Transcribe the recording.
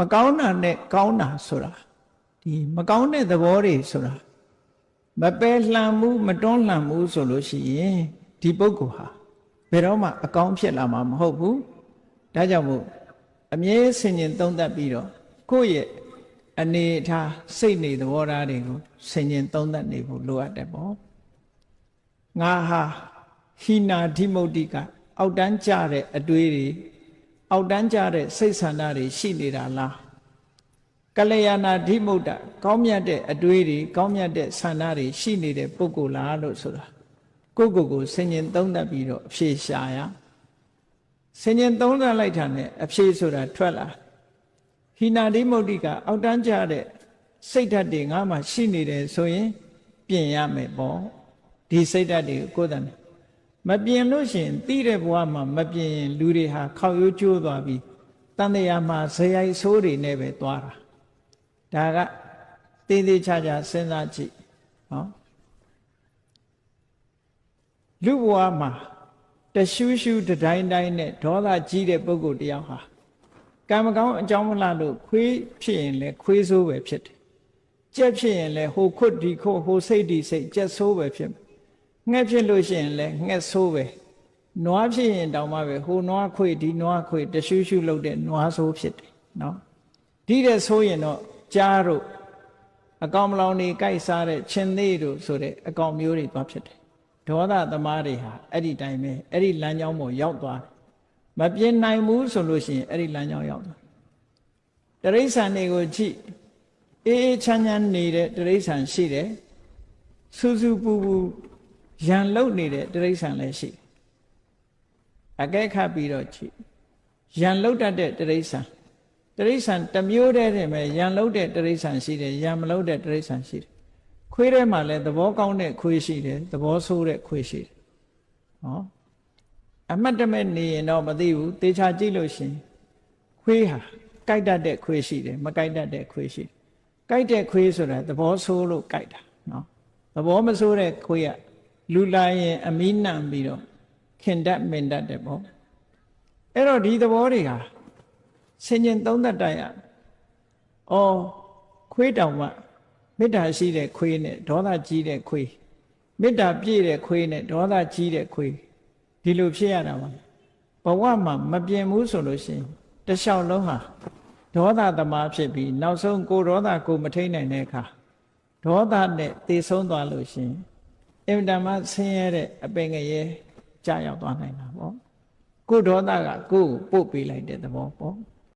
မကောင်းတာနဲ့ကောင်းတာဆိုတာဒီမကောင်းတဲ့သဘောတွေဆိုတာမပယ်လှန်မှုမတွန်းလှန်မှုဆိုလို့ရှိရင်ဒီပုဂ္ဂိုလ်ဟာဘယ်တော့မှအကောင်းဖြစ်လာမှာမဟုတ်ဘူးဒါကြောင့်မို့အမြဲဆင်ញင်သုံးသပ်ပြီးတော့ကိုယ့်ရဲ့အနေအထားစိတ်နေသဘောထားတွေကိုဆင်ញင်သုံးသပ်နေဖို့လိုအပ်တယ်ပေါ့ငါဟာဟိနာဓိမုတ်တိက အောက်တန်းကြတဲ့အတွေးတွေ အောက်တန်းကြတဲ့စိတ်ဆန္ဒတွေရှိနေတာလားကလျာဏဓိမုတ်တကောင်းမြတ်တဲ့အတွေးတွေကောင်းမြတ်တဲ့ဆန္ဒတွေရှိနေတဲ့ပုဂ္ဂိုလ်လားလို့ဆိုတာကိုယ့်ကိုယ်ကိုဆင်ញင်သုံးသပ်ပြီးတော့အဖြေရှာရဆင်ញင်သုံးသပ်လိုက်တာနဲ့အဖြေဆိုတာထွက်လာဟိနာဓိမုတ်တိကအောက်တန်းကြတဲ့စိတ်ဓာတ်တွေငါမှရှိနေတယ်ဆိုရင်ပြင်ရမယ်ပေါ့ဒီစိတ်ဓာတ်တွေကိုကိုယ်တိုင် မပြင်လို့ရှိရင်တိတဲ့ဘဝမှာမပြင်ရင်လူတွေဟာခောက်ရိုးကျိုးသွားပြီးတန်တရားမှာဇယိုက်ဆိုးတွေနဲ့ပဲသွားတာဒါကသေးသေးချာချာစဉ်းစားကြည့်နော်လူဘဝမှာတရှူးရှူးတတိုင်းတိုင်းနဲ့ဒေါသကြီးတဲ့ပုဂ္ဂိုလ်တယောက်ဟာကံမကောင်းအကြောင်းမလားလို့ခွေးဖြစ်ရင်လည်းခွေးဆိုးပဲဖြစ်တယ်ကြက်ဖြစ်ရင်လည်းဟိုခွတ်ဒီခွတ်ဟိုစိတ်ဒီစိတ်ကြက်ဆိုးပဲဖြစ်မယ် ငှက်ဖြစ်လို့ရှိရင်လည်းငှက်ဆိုးပဲနွားဖြစ်ရင်တောင်မှပဲဟိုနွားခွေဒီနွားခွေတရှူးရှူးလုပ်တဲ့နွားဆိုးဖြစ်တယ်နော်ဒီတဲ့ဆိုရင်တော့ကြားတို့အကောင်မလောင်နေကြိုက်စားတဲ့ချင်းသေးတို့ဆိုတဲ့အကောင်မျိုးတွေသွားဖြစ်တယ်ဒေါသသမားတွေဟာအဲ့ဒီတိုင်းပဲအဲ့ဒီလမ်းကြောင်းပေါ်ရောက်သွားတယ်မပြင်းနိုင်ဘူးဆိုလို့ရှိရင်အဲ့ဒီလမ်းကြောင်းရောက်သွားတရိษံတွေကိုကြည့်အေးအေးချမ်းချမ်းနေတဲ့တရိษံရှိတယ်စူးစူးပူပူ ရန်လုံနေတဲ့တိရိစ္ဆာန်လည်းရှိအကဲခတ်ပြီးတော့ကြည့်ရန်လုံတတ်တဲ့တိရိစ္ဆာန်တိရိစ္ဆာန်တစ်မျိုးတည်းနဲ့ပဲရန်လုံတဲ့တိရိစ္ဆာန်ရှိတယ်ရန်မလုံတဲ့တိရိစ္ဆာန်ရှိတယ်ခွေးထဲမှာလည်းသဘောကောင်းတဲ့ခွေးရှိတယ်သဘောဆိုးတဲ့ခွေးရှိတယ်နော်အမှတ်တမဲ့နေရင်တော့မသိဘူးတေချာကြည့်လို့ရှင်ခွေးဟာကြိုက်တတ်တဲ့ခွေးရှိတယ်မကြိုက်တတ်တဲ့ခွေးရှိတယ်ကြိုက်တဲ့ခွေးဆိုတာသဘောဆိုးလို့ကြိုက်တာနော်သဘောမဆိုးတဲ့ခွေးက လူလာရင် အမီးနှံပြီးတော့ခင်တတ်မင်တတ်တယ်ပေါ့အဲ့တော့ဒီသဘောတွေဟာဆင်ញင်သုံးသတ်တတ်ရ။အော်ခွေးတောင်မှမေတ္တာရှိတဲ့ခွေးနဲ့ဒေါသကြီးတဲ့ခွေးမေတ္တာပြည့်တဲ့ခွေးနဲ့ဒေါသကြီးတဲ့ခွေးဒီလိုဖြစ်ရတာပါဘဝမှာမပြင်းဘူးဆိုလို့ရှိရင်တလျှောက်လုံးဟာဒေါသသမားဖြစ်ပြီးနောက်ဆုံးကိုဒေါသကိုမထိန်နိုင်တဲ့အခါဒေါသနဲ့တည်ဆုံးသွားလို့ရှိရင် အင်တမဆင်းရဲတဲ့အပင်ငရဲကြာရောက်သွားနိုင်တာပေါ့ကိုဒေါသကကိုယ်ကိုပို့ပေးလိုက်တဲ့သဘောပေါ့